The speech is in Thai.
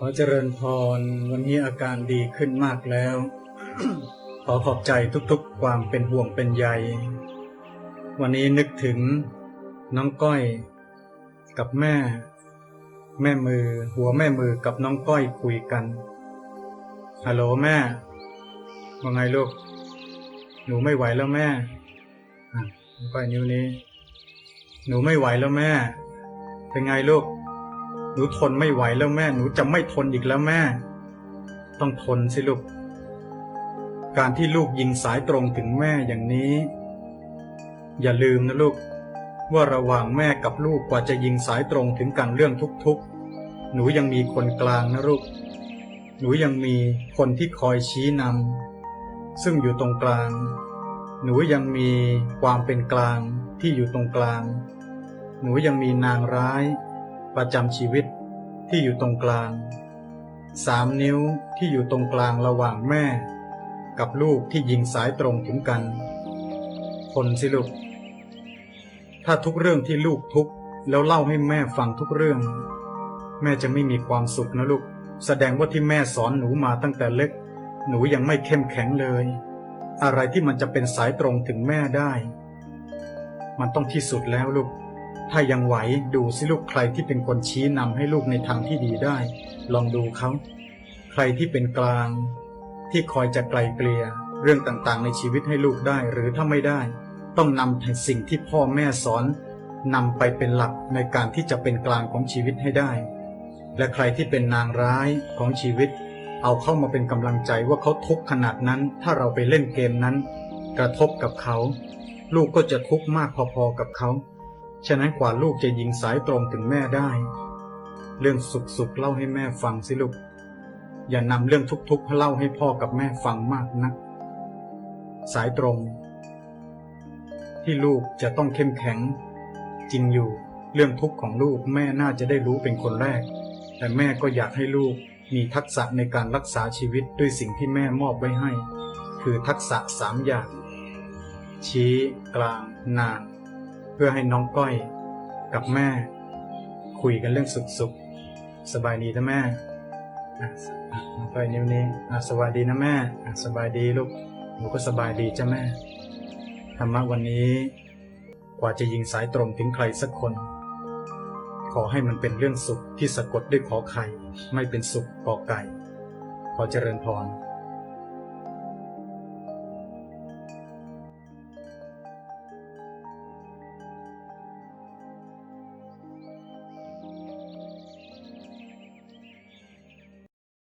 ขอเจริญพร วันนี้อาการดีขึ้นมากแล้ว ขอขอบใจทุกๆ ความเป็นห่วงเป็นใย วันนี้นึกถึงน้องก้อย กับแม่ แม่มือ หัวแม่มือกับน้องก้อยคุยกัน ฮัลโหลแม่ ว่าไงลูก หนูไม่ไหวแล้วแม่น้องก้อยนิ้วนี้ หนูไม่ไหวแล้วแม่ เป็นไงลูก หนูทนไม่ไหวแล้วแม่ หนูจะไม่ทนอีกแล้วแม่ ต้องทนสิลูก การที่ลูกยิงสายตรงถึงแม่อย่างนี้ อย่าลืมนะลูก ว่าระหว่างแม่กับลูกกว่าจะยิงสายตรงถึงกันเรื่องทุกๆ หนูยังมีคนกลางนะลูก หนูยังมีคนที่คอยชี้นำซึ่งอยู่ตรงกลาง หนูยังมีความเป็นกลางที่อยู่ตรงกลาง หนูยังมีนางร้าย ประจำชีวิตที่อยู่ตรงกลาง สามนิ้วที่อยู่ตรงกลางระหว่างแม่ กับลูกที่ยิงสายตรงถึงกัน คนสิลูก ถ้าทุกเรื่องที่ลูกทุกแล้วเล่าให้แม่ฟังทุกเรื่อง แม่จะไม่มีความสุขนะลูก แสดงว่าที่แม่สอนหนูมาตั้งแต่เล็ก หนูยังไม่เข้มแข็งเลย อะไรที่มันจะเป็นสายตรงถึงแม่ได้ มันต้องที่สุดแล้วลูก ถ้ายังไหวดูสิลูกใครที่เป็นคนชี้นำให้ลูกในทางที่ดีได้ ลองดูเขา ใครที่เป็นกลาง ที่คอยจะไกลเกลี่ยเรื่องต่างๆ ในชีวิตให้ลูกได้หรือถ้าไม่ได้ ต้องนำสิ่งที่พ่อแม่สอนนำไปเป็นหลักในการที่จะเป็นกลางของชีวิตให้ได้ และใครที่เป็นนางร้ายของชีวิต เอาเข้ามาเป็นกำลังใจว่าเขาทุกข์ขนาดนั้น ถ้าเราไปเล่นเกมนั้น กระทบกับเขา ลูกก็จะทุกข์มากพอๆกับเขา ฉะนั้นกว่าลูกจะยิงสายตรงถึงแม่ได้ เรื่องสุขๆเล่าให้แม่ฟังสิลูก อย่านำเรื่องทุกๆเล่าให้พ่อกับแม่ฟังมากนัก สายตรง ที่ลูกจะต้องเข้มแข็ง จริงอยู่เรื่องทุกข์ของลูกแม่น่าจะได้รู้เป็นคนแรก แต่แม่ก็อยากให้ลูกมีทักษะในการรักษาชีวิตด้วยสิ่งที่แม่มอบไว้ให้ คือทักษะสามอย่าง ชี้ กลาง นาง พื่อให้น้องก้อยกับแม่ คุยกันเรื่องสุขๆสบายดีนะแม่น้องก้อยนิ้วนี้สบายดีนะแม่สบายดีลูกหนูก็สบายดีจ้ะแม่ธรรมะวันนี้ กว่าจะยิงสายตรงถึงใครสักคน ขอให้มันเป็นเรื่องสุขที่สะกดด้วยขอไข่ ไม่เป็นสุขกอไก่ ขอเจริญพร